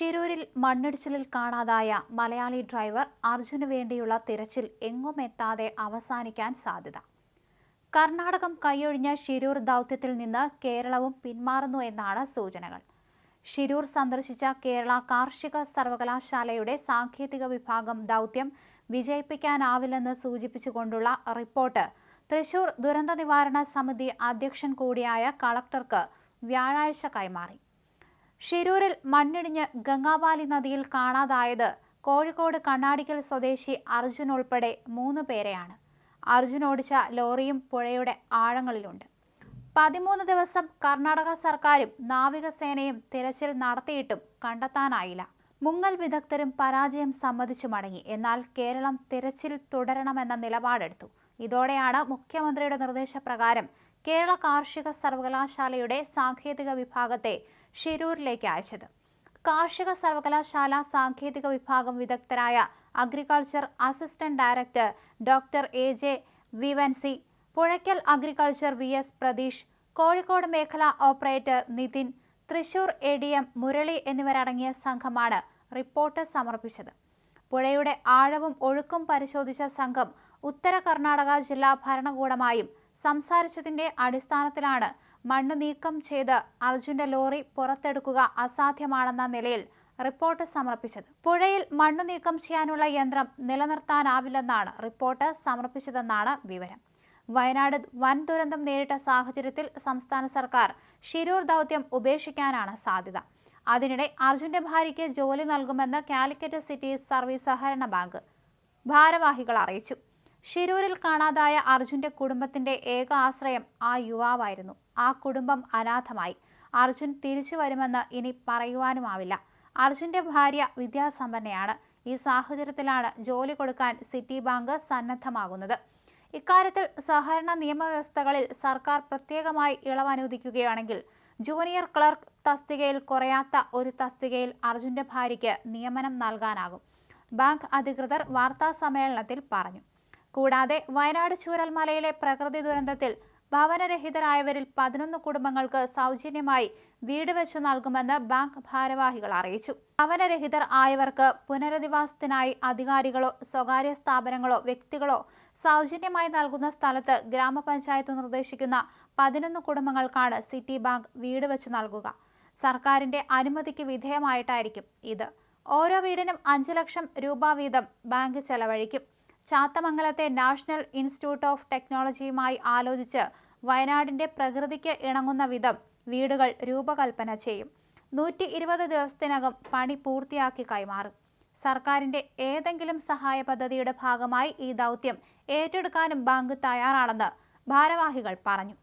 ഷിരൂരിൽ മണ്ണിടിച്ചിലിൽ കാണാതായ മലയാളി ഡ്രൈവർ അർജുന് വേണ്ടിയുള്ള തിരച്ചിൽ എങ്ങും എത്താതെ അവസാനിക്കാൻ സാധ്യത. കർണാടകം കൈയൊഴിഞ്ഞ ഷിരൂർ ദൗത്യത്തിൽ നിന്ന് കേരളവും പിന്മാറുന്നു എന്നാണ് സൂചനകൾ. ഷിരൂർ സന്ദർശിച്ച കേരള കാർഷിക സർവകലാശാലയുടെ സാങ്കേതിക വിഭാഗം ദൗത്യം വിജയിപ്പിക്കാനാവില്ലെന്ന് സൂചിപ്പിച്ചുകൊണ്ടുള്ള റിപ്പോർട്ട് തൃശൂർ ദുരന്ത നിവാരണ സമിതി അധ്യക്ഷൻ കൂടിയായ കളക്ടർക്ക് വ്യാഴാഴ്ച കൈമാറി. ഷിരൂരിൽ മണ്ണിടിഞ്ഞ് ഗംഗാവാലി നദിയിൽ കാണാതായത് കോഴിക്കോട് കണ്ണാടിക്കൽ സ്വദേശി അർജുൻ ഉൾപ്പെടെ മൂന്ന് പേരെയാണ്. അർജുൻ ഓടിച്ച ലോറിയും പുഴയുടെ ആഴങ്ങളിലുണ്ട്. പതിമൂന്ന് ദിവസം കർണാടക സർക്കാരും നാവികസേനയും തിരച്ചിൽ നടത്തിയിട്ടും കണ്ടെത്താനായില്ല. മുങ്ങൽ വിദഗ്ധരും പരാജയം സമ്മതിച്ചു മടങ്ങി. എന്നാൽ കേരളം തിരച്ചിൽ തുടരണമെന്ന നിലപാടെടുത്തു. ഇതോടെയാണ് മുഖ്യമന്ത്രിയുടെ നിർദ്ദേശപ്രകാരം കേരള കാർഷിക സർവകലാശാലയുടെ സാങ്കേതിക വിഭാഗത്തെ ഷിരൂരിലേക്ക് അയച്ചത്. കാർഷിക സർവകലാശാല സാങ്കേതിക വിഭാഗം വിദഗ്ധരായ agriculture assistant director doctor A J Vivancy Puzhakkal agriculture V S Pratheesh Kozhikode മേഖല operator Nithin Thrissur A D M Murali എന്നിവരടങ്ങിയ സംഘമാണ് റിപ്പോർട്ട് സമർപ്പിച്ചത്. പുഴയുടെ ആഴവും ഒഴുക്കും പരിശോധിച്ച സംഘം ഉത്തര കർണാടക ജില്ലാ ഭരണകൂടമായും സംസാരിച്ചതിന്റെ അടിസ്ഥാനത്തിലാണ് മണ്ണ് നീക്കം ചെയ്ത് അർജുന്റെ ലോറി പുറത്തെടുക്കുക അസാധ്യമാണെന്ന നിലയിൽ റിപ്പോർട്ട് സമർപ്പിച്ചത്. പുഴയിൽ മണ്ണ് നീക്കം ചെയ്യാനുള്ള യന്ത്രം നിലനിർത്താനാവില്ലെന്നാണ് റിപ്പോർട്ട് സമർപ്പിച്ചതെന്നാണ് വിവരം. വയനാട് വൻ ദുരന്തം നേരിട്ട സാഹചര്യത്തിൽ സംസ്ഥാന സർക്കാർ ശിരൂർ ദൗത്യം ഉപേക്ഷിക്കാനാണ് സാധ്യത. അതിനിടെ അർജുന്റെ ഭാര്യയ്ക്ക് ജോലി നൽകുമെന്ന് കാലിക്കറ്റ് സിറ്റി സർവീസ് സഹകരണ ബാങ്ക് ഭാരവാഹികൾ അറിയിച്ചു. ഷിരൂരിൽ കാണാതായ അർജുന്റെ കുടുംബത്തിന്റെ ഏക ആശ്രയം ആ യുവാവായിരുന്നു. ആ കുടുംബം അനാഥമായി. അർജുൻ തിരിച്ചു വരുമെന്ന് ഇനി പറയുവാനുമാവില്ല. അർജുന്റെ ഭാര്യ വിദ്യാസമ്പന്നയാണ്. ഈ സാഹചര്യത്തിലാണ് ജോലി കൊടുക്കാൻ സിറ്റി ബാങ്ക് സന്നദ്ധമാകുന്നത്. ഇക്കാര്യത്തിൽ സഹകരണ നിയമവ്യവസ്ഥകളിൽ സർക്കാർ പ്രത്യേകമായി ഇളവ് അനുവദിക്കുകയാണെങ്കിൽ ജൂനിയർ ക്ലർക്ക് തസ്തികയിൽ കുറയാത്ത ഒരു തസ്തികയിൽ അർജുന്റെ ഭാര്യയ്ക്ക് നിയമനം നൽകാനാകും. ബാങ്ക് അധികൃതർ വാർത്താ സമ്മേളനത്തിൽ പറഞ്ഞു. കൂടാതെ വയനാട് ചൂരൽമലയിലെ പ്രകൃതി ദുരന്തത്തിൽ ഭവനരഹിതരായവരിൽ പതിനൊന്ന് കുടുംബങ്ങൾക്ക് സൗജന്യമായി വീട് വെച്ചു നൽകുമെന്ന് ബാങ്ക് ഭാരവാഹികൾ അറിയിച്ചു. ഭവനരഹിതർ ആയവർക്ക് പുനരധിവാസത്തിനായി അധികാരികളോ സ്വകാര്യ സ്ഥാപനങ്ങളോ വ്യക്തികളോ സൗജന്യമായി നൽകുന്ന സ്ഥലത്ത് ഗ്രാമപഞ്ചായത്ത് നിർദ്ദേശിക്കുന്ന പതിനൊന്ന് കുടുംബങ്ങൾക്കാണ് സിറ്റി ബാങ്ക് വീട് വെച്ച് നൽകുക. സർക്കാരിന്റെ അനുമതിക്ക് വിധേയമായിട്ടായിരിക്കും ഇത്. ഓരോ വീടിനും അഞ്ച് ലക്ഷം രൂപ വീതം ബാങ്ക് ചെലവഴിക്കും. ചാത്തമംഗലത്തെ നാഷണൽ ഇൻസ്റ്റിറ്റ്യൂട്ട് ഓഫ് ടെക്നോളജിയുമായി ആലോചിച്ച് വയനാടിന്റെ പ്രകൃതിക്ക് ഇണങ്ങുന്ന വിധം വീടുകൾ രൂപകൽപ്പന ചെയ്യും. നൂറ്റി ഇരുപത് ദിവസത്തിനകം പണി പൂർത്തിയാക്കി കൈമാറും. സർക്കാരിന്റെ ഏതെങ്കിലും സഹായ പദ്ധതിയുടെ ഭാഗമായി ഈ ദൗത്യം ഏറ്റെടുക്കാനും ബാങ്ക് തയ്യാറാണെന്ന് ഭാരവാഹികൾ പറഞ്ഞു.